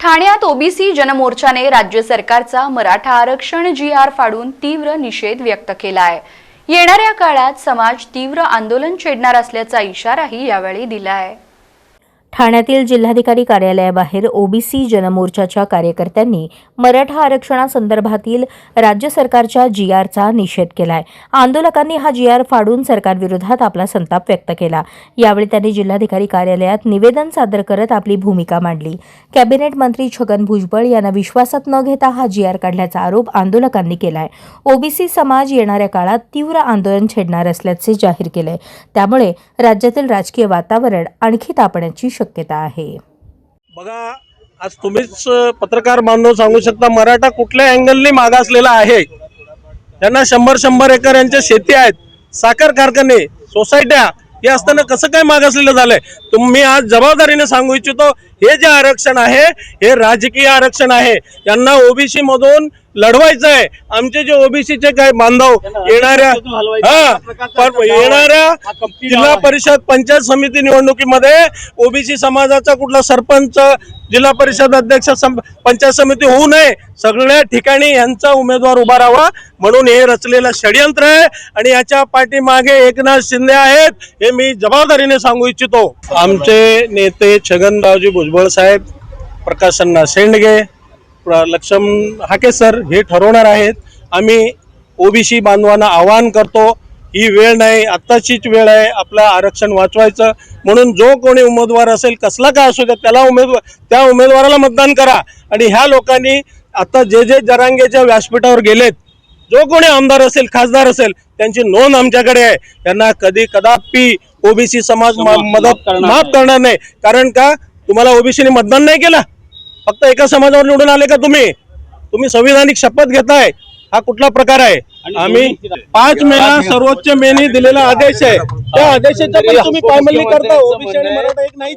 ठाण्यात ओबीसी जनमोर्चाने राज्य सरकारचा मराठा आरक्षण जी आर फाडून तीव्र निषेध व्यक्त केला आहे येणाऱ्या काळात समाज तीव्र आंदोलन छेडणार असल्याचा इशाराही यावेळी दिला आहे ठाण्यातील जिल्हाधिकारी कार्यालयाबाहेर ओबीसी जनमोर्चाच्या कार्यकर्त्यांनी मराठा आरक्षणासंदर्भातील राज्य सरकारच्या जी आरचा निषेध केलाय. आंदोलकांनी हा जी आर फाडून सरकारविरोधात आपला संताप व्यक्त केला. यावेळी त्यांनी जिल्हाधिकारी कार्यालयात निवेदन सादर करत आपली भूमिका मांडली. कॅबिनेट मंत्री छगन भुजबळ यांना विश्वासात न घेता हा जी आर काढल्याचा आरोप आंदोलकांनी केलाय. ओबीसी समाज येणाऱ्या काळात तीव्र आंदोलन छेडणार असल्याचे जाहीर केले त्यामुळे राज्यातील राजकीय वातावरण आणखी तापण्याची शक्यता आहे. बघा आज तुम्हीच पत्रकार बांधव सांगू शकता मराठा कुठल्या अँगलने मागासलेला आहे? त्यांना शंभर शंभर एकर यांच्या शेती आहेत. साखर कारखाने सोसायट्या हे असताना कसं काय मागासलेलं झालंय? तुम्ही आज जबाबदारीने सांगू इच्छितो हे जे आरक्षण आहे हे राजकीय आरक्षण आहे. यांना ओबीसी मधून लढवायचं आहे आमचे जे ओबीसीचे काही बांधव येणाऱ्या हा येणाऱ्या जिल्हा परिषद पंचायत समिती निवडणुकीमध्ये ओबीसी समाजाचा कुठला सरपंच जिल्हा परिषद अध्यक्ष पंचायत समिती होऊ नये. सगळ्या ठिकाणी यांचा उमेदवार उभा राहावा. म्हणून हे रचलेलं षडयंत्र आहे. आणि याच्या पाठीमागे एकनाथ शिंदे आहेत. हे मी जबाबदारीने सांगू इच्छितो. आमचे नेते छगनरावजी भुजबळ साहेब प्रकाशन्ना शेंडगे प्र- लक्ष्म हाके सर हे ठरवणार आहेत. आम्ही ओबीसी बांधवांना आवाहन करतो ही वेळ नाही आत्ताचीच वेळ आहे आपलं आरक्षण वाचवायचं. म्हणून जो कोणी उमेदवार असेल कसला काय असू द्या त्याला उमेदवार त्या उमेदवाराला मतदान करा. आणि ह्या लोकांनी आता जे जे जरांगेच्या व्यासपीठावर गेलेत जो कोणी आमदार असेल खासदार असेल त्यांची नोंद आमच्याकडे आहे. त्यांना कधी कदापि ओबीसी समाज मदत माफ करणार नाही. कारण का? तुम्हाला ओबीसीने मतदान नाही केलं? फक्त एका समाजावर निवडून आले का तुम्ही? तुम्ही संविधानिक शपथ घेताय. हा कुठला प्रकार आहे? आम्ही पाच मेला सर्वोच्च मेने दिलेला आदेश आहे. त्या आदेशाच्या तुम्ही पायमल्ली करता. ओबीसी आणि मराठा एक नाही